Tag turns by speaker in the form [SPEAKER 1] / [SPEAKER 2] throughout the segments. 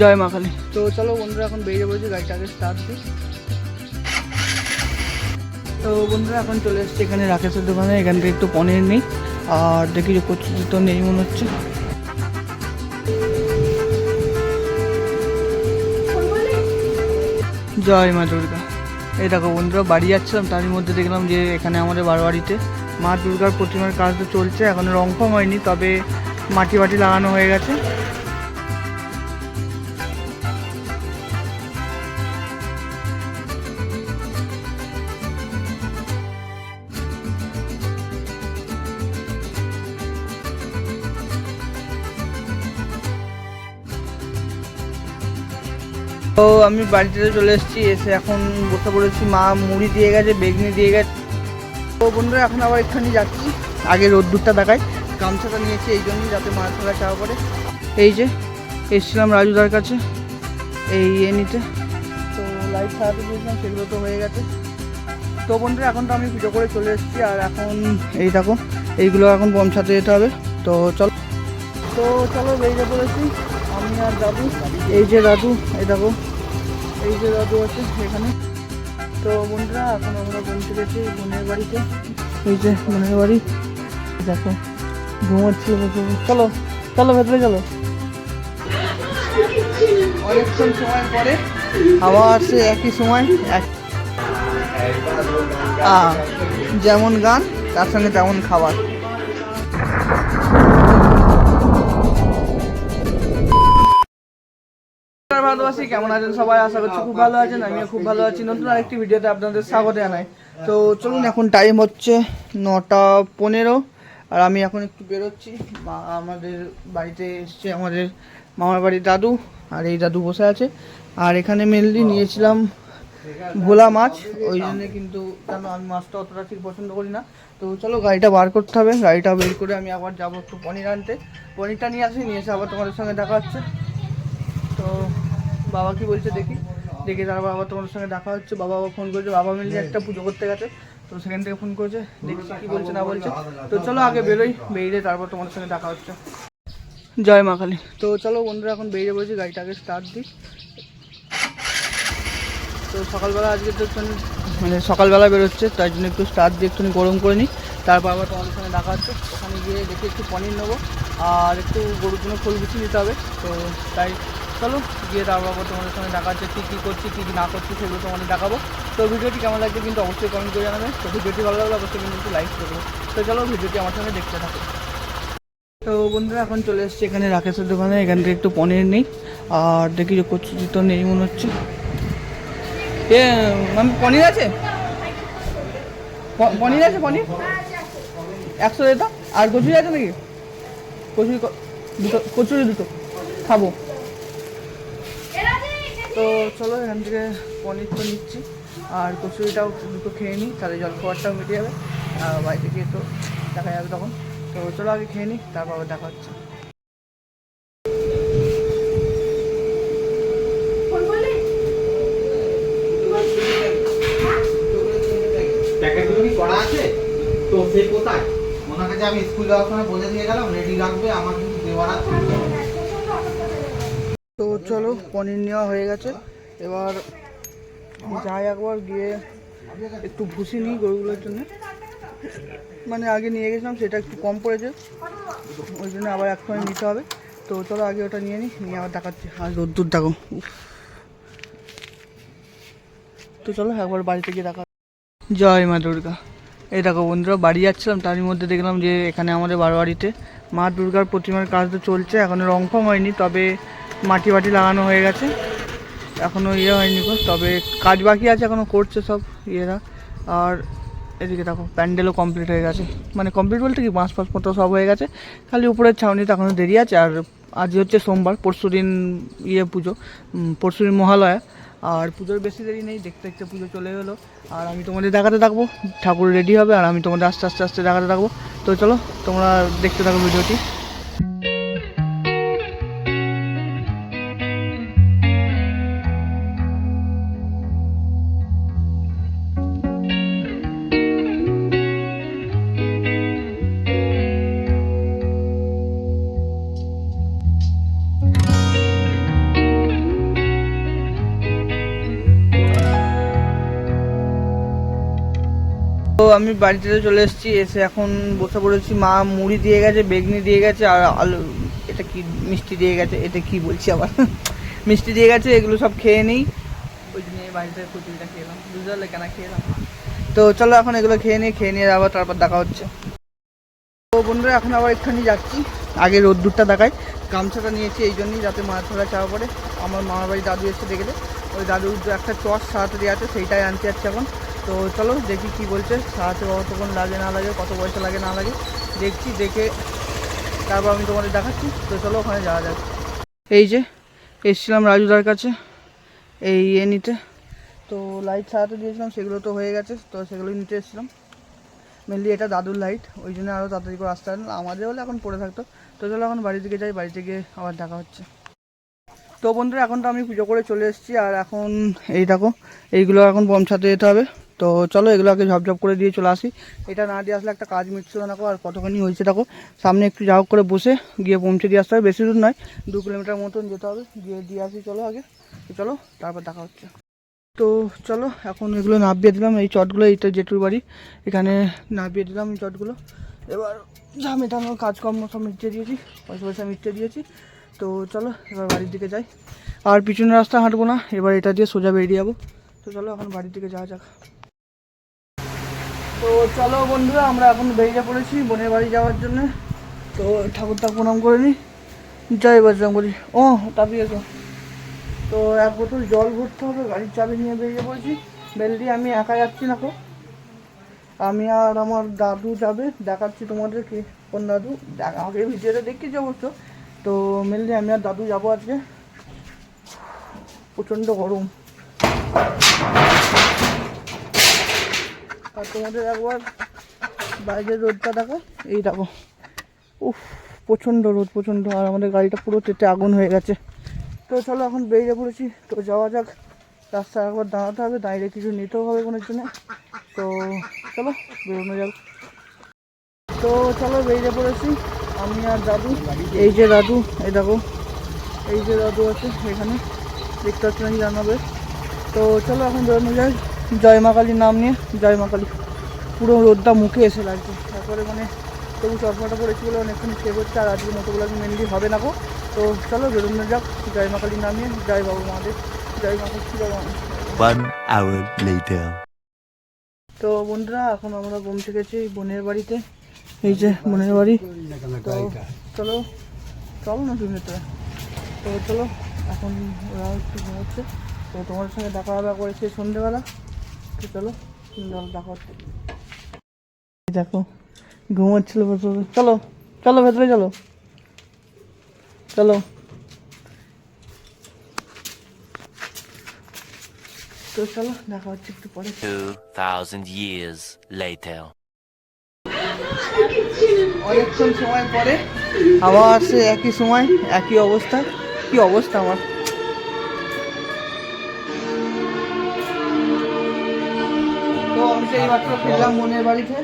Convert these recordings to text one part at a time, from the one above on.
[SPEAKER 1] জয় মা কালী। তো চলো বন্ধুরা, এখন বেরিয়ে পড়েছি, গাড়িটা আগে স্টার্ট দিই। তো বন্ধুরা, এখন চলে এসেছি এখানে রাকেশের দোকানে এখান থেকে একটু পনির নেই, আর দেখি যে কচু তো নেই মনে হচ্ছে। জয় মা দুর্গা। এই দেখো বন্ধুরা, বাড়ি যাচ্ছিলাম তারই মধ্যে দেখলাম যে এখানে আমাদের বারোয়ারিতে মা দুর্গার প্রতিমার কাজ তো চলছে, এখনও রং ফং হয়নি, তবে মাটি বাটি লাগানো হয়ে গেছে। তো আমি বাড়িতে চলে এসেছি, এসে এখন বসে পড়েছি। মা মুড়ি দিয়ে গেছে, বেগনি দিয়ে গেছে। তো বন্ধুরা, এখন আবার এখানে যাচ্ছি। আগে রোদ্দুরটা দেখাই, গামছাটা নিয়েছি এই জন্যই যাতে মাছ ধরা চাওয়া পড়ে এই যে, এসেছিলাম রাজুদার কাছে, এই এ নিতে। তো লাইট সারাতে দিয়েছিলাম, সেগুলো তো হয়ে গেছে। তো বন্ধুরা, এখন তো আমি ভিডিও করে চলে এসেছি, আর এখন এই দেখো, এইগুলো এখন পৌঁছাতে যেতে হবে। তো চলো। তো চলো, বেরিয়ে পড়েছি। আমি আর দাদু এই যে দাদু, এই দেখো, এই যে দাদু আছে এখানে। তো বন্ধুরা এখন আমরা পৌঁছে গেছি বোনের বাড়িতে। এই যে বোনের বাড়ি, দেখো বসে। চলো চলো ভেতরে চলো। অনেকক্ষণ সময় পরে আবার সে একই সময় এক যেমন গান, তার সঙ্গে তেমন খাবার। নমস্কার কেমন আছেন সবাই? আশা করছি খুব ভালো আছেন, আমিও খুব ভালো আছি। নতুন আরেকটি ভিডিওতে আপনাদের স্বাগত জানাই। তো চলুন, এখন টাইম হচ্ছে নটা পনেরো, আর আমি এখন একটু বেরোচ্ছি। আমাদের বাড়িতে এসছে আমাদের মামার বাড়ির দাদু, আর এই দাদু বসে আছে। আর এখানে মেনলি নিয়েছিলাম ভোলা মাছ, ওই জন্য কিন্তু কেন আমি মাছটা অতটা ঠিক পছন্দ করি না। তো চলো, গাড়িটা বার করতে হবে। গাড়িটা বের করে আমি আবার যাব একটু পনির আনতে। পনিরটা নিয়ে আসি, নিয়ে এসে আবার তোমাদের সঙ্গে দেখা হচ্ছে। তো বাবা কি বলছে, দেখি, দেখে তারপর আবার তোমাদের সঙ্গে দেখা হচ্ছে। বাবা আবার ফোন করেছে, বাবা মিলে একটা পুজো করতে গেছে। তো সেখান থেকে ফোন করেছে দেখছি কি বলছে, না বলছে। তো চলো আগে বেরোই, বেরিয়ে তারপর তোমাদের সঙ্গে দেখা হচ্ছে। জয় মা কালী। তো চলো বন্ধুরা, এখন বেরিয়ে পড়েছি, গাড়িটা আগে স্টার্ট দিই। তো সকালবেলা আজকে তো একটু মানে সকালবেলা বেরোচ্ছে তাই জন্য একটু স্টার্ট দিয়ে একটু গরম করে নিই। তারপর আবার তোমাদের সঙ্গে দেখা হচ্ছে। ওখানে গিয়ে দেখে একটু পনির নেব, আর একটু গরুর জন্য ফুল গুছিয়ে দিতে হবে। তো তাই চলো, গিয়ে তারপর তোমাদের সঙ্গে দেখা হচ্ছে, কী কী করছি, কী কী না করছি সেগুলো তোমাদের দেখাবো। তো ভিডিওটি কেমন লাগবে কিন্তু অবশ্যই কমেন্ট করে জানাবে। তো ভিডিওটি ভালো লাগলে অবশ্যই কিন্তু একটু লাইক করব তো চলো, ভিডিওটি আমার সঙ্গে দেখতে থাকো। তো বন্ধুরা, এখন চলে এসেছি এখানে রাকেশের দোকানে। এখান থেকে একটু পনির নেই। আর দেখি যে কচু তো নেই মনে হচ্ছে। এ ম্যাম পনির আছে? পনির আছে পনির? একশো দিত আর কচুরি আছে নাকি? কচুরি দুটো কচুরি দুটো। খাব। তো চলো এখান থেকে পনির তো নিচ্ছি। আর কচুরিটাও দুটো খেয়ে নিই তাহলে জল খাবারটাও মিটে যাবে। আর বাড়িতে গিয়ে তো দেখা যাবে তখন। তো চলো আগে খেয়ে নিই তারপর আবার দেখা হচ্ছে।
[SPEAKER 2] করা আছে? তো সে কোথায়? ওনার কাছে আমি স্কুল যাওয়ার সময় বলে দিয়ে গেলাম রেডি রাখবে আমার কিছু দেওয়ার আছে।
[SPEAKER 1] তো চলো, পনির নেওয়া হয়ে গেছে। এবার যাই একবার, গিয়ে একটু ভুসি নিই গরুগুলোর জন্য। মানে আগে নিয়ে গেছিলাম, সেটা একটু কম পড়েছে। ওই জন্য আবার এক সময় নিতে হবে। তো চলো, আগে ওটা নিয়ে নিই, নিয়ে আবার দেখাচ্ছি। আর রোদ্দুর, দেখো। তো চলো, একবার বাড়িতে গিয়ে দেখা জয় মা দুর্গা। এই দেখো বন্ধুরা, বাড়ি যাচ্ছিলাম, তারই মধ্যে দেখলাম যে এখানে আমাদের বারোয়ারিতে মা দুর্গার প্রতিমার কাজ তো চলছে, এখনও রং ফং হয়নি। তবে মাটি বাটি লাগানো হয়ে গেছে। এখনও ইয়ে হয়নি গো, তবে কাজ বাকি আছে এখনও করছে সব ইয়েরা। আর এদিকে দেখো, প্যান্ডেলও কমপ্লিট হয়ে গেছে। মানে কমপ্লিট বলতে কি বাঁশ ফাঁস মতো সব হয়ে গেছে। খালি উপরের ছাউনিতে এখনও দেরি আছে, আর আজ হচ্ছে সোমবার, পরশু দিন ইয়ে পুজো পরশু দিন মহালয়া। আর পুজোর বেশি দেরি নেই, দেখতে দেখতে পুজো চলে গেলো আর আমি তোমাদের দেখাতে থাকব, ঠাকুর রেডি হবে, আর আমি তোমাদের আস্তে আস্তে আস্তে দেখাতে থাকব। তো চলো, তোমরা দেখতে থাকো ভিডিওটি। আমি বাড়িতে চলে এসেছি, এসে এখন বসে পড়েছি। মা মুড়ি দিয়ে গেছে, বেগনি দিয়ে গেছে, আর আলু, এটা কি মিষ্টি দিয়ে গেছে, এটা কি বলছি আবার? মিষ্টি দিয়ে গেছে, এগুলো সব খেয়ে নিই। ওই জন্য বাড়িতে কচুরিটা খেলাম বুঝতে পারলে কেন খেলাম তো চলো এখন এগুলো খেয়ে নিই খেয়ে নিয়ে আবার তারপর দেখা হচ্ছে। তো বন্ধুরা, এখন আবার একটুখানি যাচ্ছি। আগে রোদ্দুরটা দেখাই। গামছাটা নিয়েছি এই জন্যই, যাতে মাছ ধরা চাওয়া পড়ে। আমার মামার বাড়ি দাদু এসে দেখলে ওই দাদুর একটা চস সারাতে আছে, সেইটাই আনতে যাচ্ছে এখন। তো চলো দেখি কি বলছে। সারাতে কতক্ষণ লাগে, না লাগে, কত পয়সা লাগে, না লাগে। দেখছি, দেখে তারপর আমি তোমাদের দেখাচ্ছি। তো চলো ওখানে যাওয়া যাক। এই যে, এসছিলাম রাজুদার কাছে, এই ইয়ে নিতে। তো লাইট সারাতে দিয়েছিলাম, সেগুলো তো হয়ে গেছে, তো সেগুলোই নিতে এসেছিলাম। মেনলি এটা দাদুর লাইট ওই জন্য আরও তাড়াতাড়ি করে আসতে পারেন। আমাদের হলে এখন পড়ে থাকতো। তো চলো এখন বাড়ি থেকে যাই, বাড়িতে গিয়ে আবার দেখা হচ্ছে। তো বন্ধুরা, এখন তো আমি পুজো করে চলে এসেছি, আর এখন এই দেখো, এইগুলো এখন পৌঁছাতে যেতে হবে। তো চলো এগুলো আগে ঝপঝপ করে দিয়ে চলে আসি। এটা না দিয়ে আসলে একটা কাজ মিটছিল না আর কতখানি হয়েছে, দেখো। সামনে একটু যা করে বসে গিয়ে পৌঁছে দিয়ে আসতে হবে। বেশি দূর নয়, দু কিলোমিটার মতন যেতে হবে। গিয়ে দিয়ে আসি, চলো আগে। চলো, তারপর দেখা হচ্ছে। তো চলো, এখন এগুলো নাবিয়ে দিলাম। এই চটগুলো, এইটা জেঠুর বাড়ি। এখানে নাবিয়ে দিলাম এই চটগুলো। এবার যা মেটানোর কাজকর্ম সব মিটিয়ে দিয়েছি। পয়সা পয়সা মিটিয়ে দিয়েছি। তো চলো, এবার বাড়ির দিকে যাই। আর পিছনের রাস্তা হাঁটবো না। এবার এটা দিয়ে সোজা বেরিয়ে যাব। তো চলো, এখন বাড়ির দিকে যাওয়া যাক। তো চলো বন্ধুরা, আমরা এখন বেরিয়ে পড়েছি বোনের বাড়ি যাওয়ার জন্য। তো ঠাকুরটা প্রণাম করে নিই জয় বজরং বলি ও তাড়াতাড়ি এসো তো এক বোতল জল ভরতে হবে, গাড়ির চাবি নিয়ে বেরিয়ে পড়েছি। বেলদি আমি একা যাচ্ছি না কো। আমি আর আমার দাদু যাবে, দেখাচ্ছি তোমাদেরকে। কোন দাদু? আমাকে ভিডিওটা দেখেছি অবশ্য। তো মেনলি আমি আর দাদু যাব আজকে। প্রচণ্ড গরম। আর তোমাদের একবার বাইরের রোদটা দেখো, এই দেখো। উফ, প্রচণ্ড রোদ, প্রচণ্ড। আর আমাদের গাড়িটা পুরো তেতে আগুন হয়ে গেছে। তো চলো এখন বেরিয়ে পড়েছি। তো যাওয়া যাক। রাস্তায় একবার দাঁড়াতে হবে, দাঁড়িয়ে কিছু নিতেও হবে কোনো জন্য। তো চলো, বেরোনো যাক। তো চলো, বেরিয়ে পড়েছি। আমি আর দাদু, এই যে দাদু, এই দেখো। এই যে দাদু আছে এখানে। দেখতে পাচ্ছি জানাবে। তো চলো, এখন বেরোনো যায় জয় মা কালীর নাম নিয়ে জয় মা কালী পুরো রোদটা মুখে এসে লাগছে। তারপরে মানে তবু চশমাটা পড়েছি বলে অনেকক্ষণ সে করছে আর আজকে মতোগুলো মেনলি হবে না গো। তো চলো বেরোনো যাক জয় মা কালীর নাম নিয়ে। জয় বাবু মহাদেব জয় মা কালী জয় মা. তো বন্ধুরা এখন আমরা পৌঁছে গেছি বোনের বাড়িতে। এই যে বোনের বাড়ি। তো চলো চলো না তুমি ভেতরে তো চলো এখন ওরা একটু ঘুমাচ্ছে। তো তোমার সঙ্গে দেখা হবে করেছে সন্ধ্যেবেলা তো চলো? দেখো। ঘুমাচ্ছিল ভেতরে চলো চলো ভেতরে চলো। চলো। তো চলো দেখা হচ্ছে একটু পরে।
[SPEAKER 3] 2,000 years later.
[SPEAKER 1] অনেকক্ষণ সময় পরে আবার সে একই সময় একই অবস্থা। কি অবস্থা আমার? তো মাত্র ফিরলাম মনের বাড়িতে।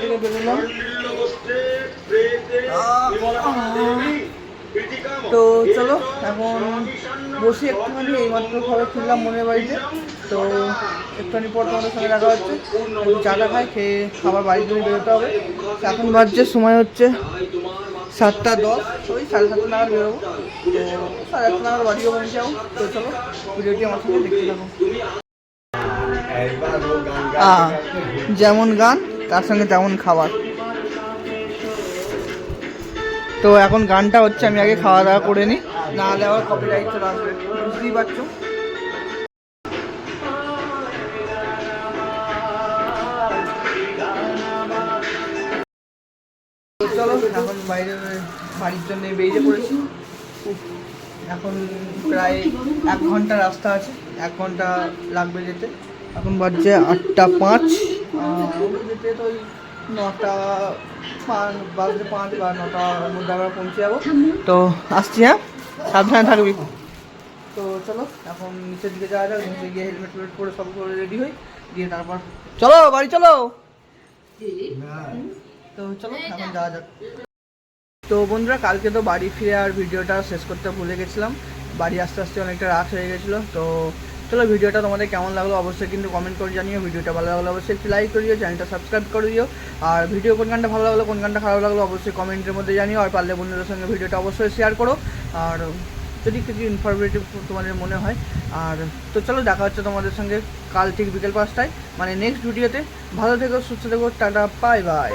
[SPEAKER 1] থেকে বেরোলাম। তো চলো, এখন বসে একটুখানি, এই মাত্র ঘরে ফিরলাম মনের বাড়িতে। তো একটুখানি পর তোমাদের সঙ্গে দেখা হচ্ছে। একটু চাটা খাই, খেয়ে আবার বাড়ি থেকে বেরোতে হবে। এখন বাজছে, সময় হচ্ছে সাতটা দশ। ওই সাড়ে সাতটা নাগাদ বেরোবো। তো সাড়ে আটটা নাগাদ বাড়িও পৌঁছে যাব। তো চলো, ভিডিওটি আমার সঙ্গে দেখতে থাকো। যেমন গান, তার সঙ্গে তেমন খাবার। তো এখন গানটা হচ্ছে, আমি আগে খাওয়া দাওয়া করে নিই। না হলে আবার কপিরাইট চলে আসবে। বুঝতেই পারছ? চলো, এখন বাইরে বাড়ির জন্য বেরিয়ে পড়েছি। এখন প্রায় এক ঘণ্টা রাস্তা আছে। এক ঘণ্টা লাগবে যেতে। এখন বাজছে আটটা পাঁচ। যেতে তো ওই নটা বাজতে পাঁচ বা নটার মধ্যে আমরা পৌঁছে যাব। তো আসছি হ্যাঁ? সাবধানে থাকবি। তো চলো এখন নিচের দিকে যাওয়া যাক নিচে গিয়ে হেলমেট টেলমেট পরে সব করে রেডি হই দিয়ে তারপর চলো বাড়ি চলো। তো চলো এখন যাওয়া যাক। তো বন্ধুরা কালকে তো বাড়ি ফিরে আর ভিডিওটা শেষ করতে ভুলে গেছিলাম। বাড়ি আস্তে আস্তে অনেকটা রাত হয়ে গেছিল তো চলো ভিডিওটা তোমাদের কেমন লাগল অবশ্যই কিন্তু কমেন্ট করে জানিও, ভিডিওটা ভালো লাগল অবশ্যই একটু লাইক করে চ্যানেলটা সাবস্ক্রাইব করে দিও আর ভিডিও কোন গানটা ভালো লাগল, কোন গানটা খারাপ লাগল অবশ্যই কমেন্টের মধ্যে জানিও, আর পারলে বন্ধুদের সঙ্গে ভিডিওটা অবশ্যই শেয়ার করো। আর যদি কিছু ইনফরমেটিভ তোমাদের মনে হয়, আর তো চলো দেখা হচ্ছে তোমাদের সঙ্গে কাল ঠিক বিকেল পাঁচটায়। মানে নেক্সট ভিডিওতে ভালো থেকো, সুস্থ থেকো, টাটা বাই বাই